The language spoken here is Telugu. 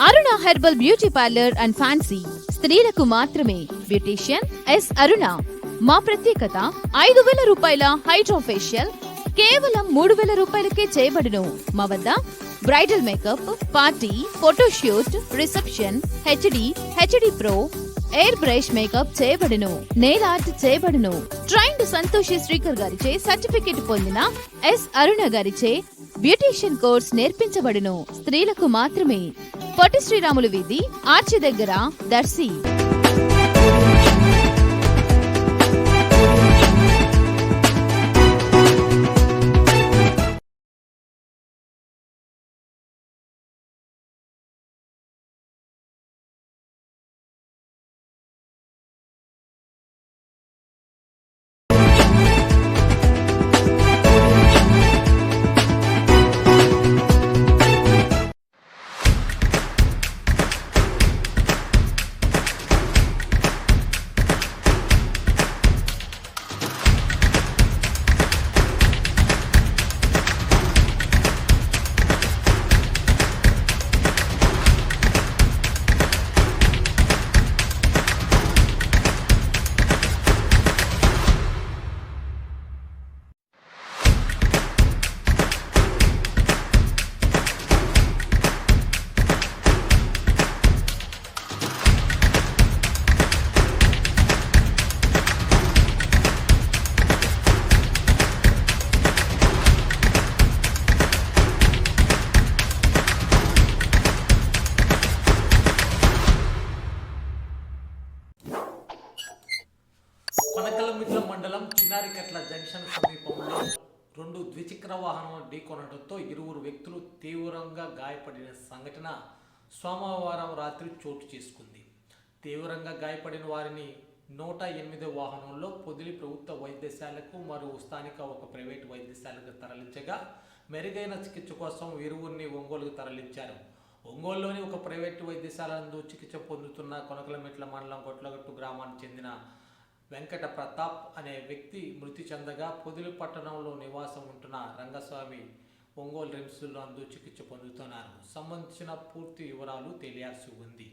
Aruna herbal beauty parlour and fancy. స్త్రీలకు మాత్రమే. Beautician S Aruna. మా ప్రత్యేకత ఐదు వేల రూపాయల హైడ్రో ఫేషియల్ కేవలం మూడు వేల రూపాయలకే చేయబడును. మా వద్ద bridal makeup party photoshoot reception HD HD pro airbrush makeup చేయబడును. నెయిల్ ఆర్ట్ చేయబడును. ట్రైండ్ సంతోషి శ్రీకర్ గారిచే సర్టిఫికెట్ పొందిన ఎస్ అరుణ గారిచే బ్యూటీషియన్ కోర్స్ నేర్పించబడును. స్త్రీలకు మాత్రమే. పొట్టి శ్రీరాములు వీధి ఆర్చి దగ్గర దర్శి. కొనకలమిట్ల మండలం చిన్నారికట్ల జంక్షన్ సమీపంలో రెండు ద్విచక్ర వాహనం ఢీకొనడంతో ఇరువురు వ్యక్తులు తీవ్రంగా గాయపడిన సంఘటన సోమవారం రాత్రి చోటు చేసుకుంది. తీవ్రంగా గాయపడిన వారిని నూట ఎనిమిది వాహనంలో పొదిలి ప్రభుత్వ వైద్యశాలకు మరియు స్థానిక ఒక ప్రైవేటు వైద్యశాలకు తరలించగా మెరుగైన చికిత్స కోసం ఇరువురిని ఒంగోలుకు తరలించారు. ఒంగోలులోని ఒక ప్రైవేటు వైద్యశాల నందు చికిత్స పొందుతున్న కొనకలమెట్ల మండలం కొట్లగట్టు గ్రామానికి చెందిన వెంకట ప్రతాప్ అనే వ్యక్తి మృతి చెందగా పొదిలి పట్టణంలో నివాసం ఉంటున్న రంగస్వామి ఒంగోలు రిమ్స్లో అందు చికిత్స పొందుతున్నారు. సంబంధించిన పూర్తి వివరాలు తెలియాల్సి ఉంది.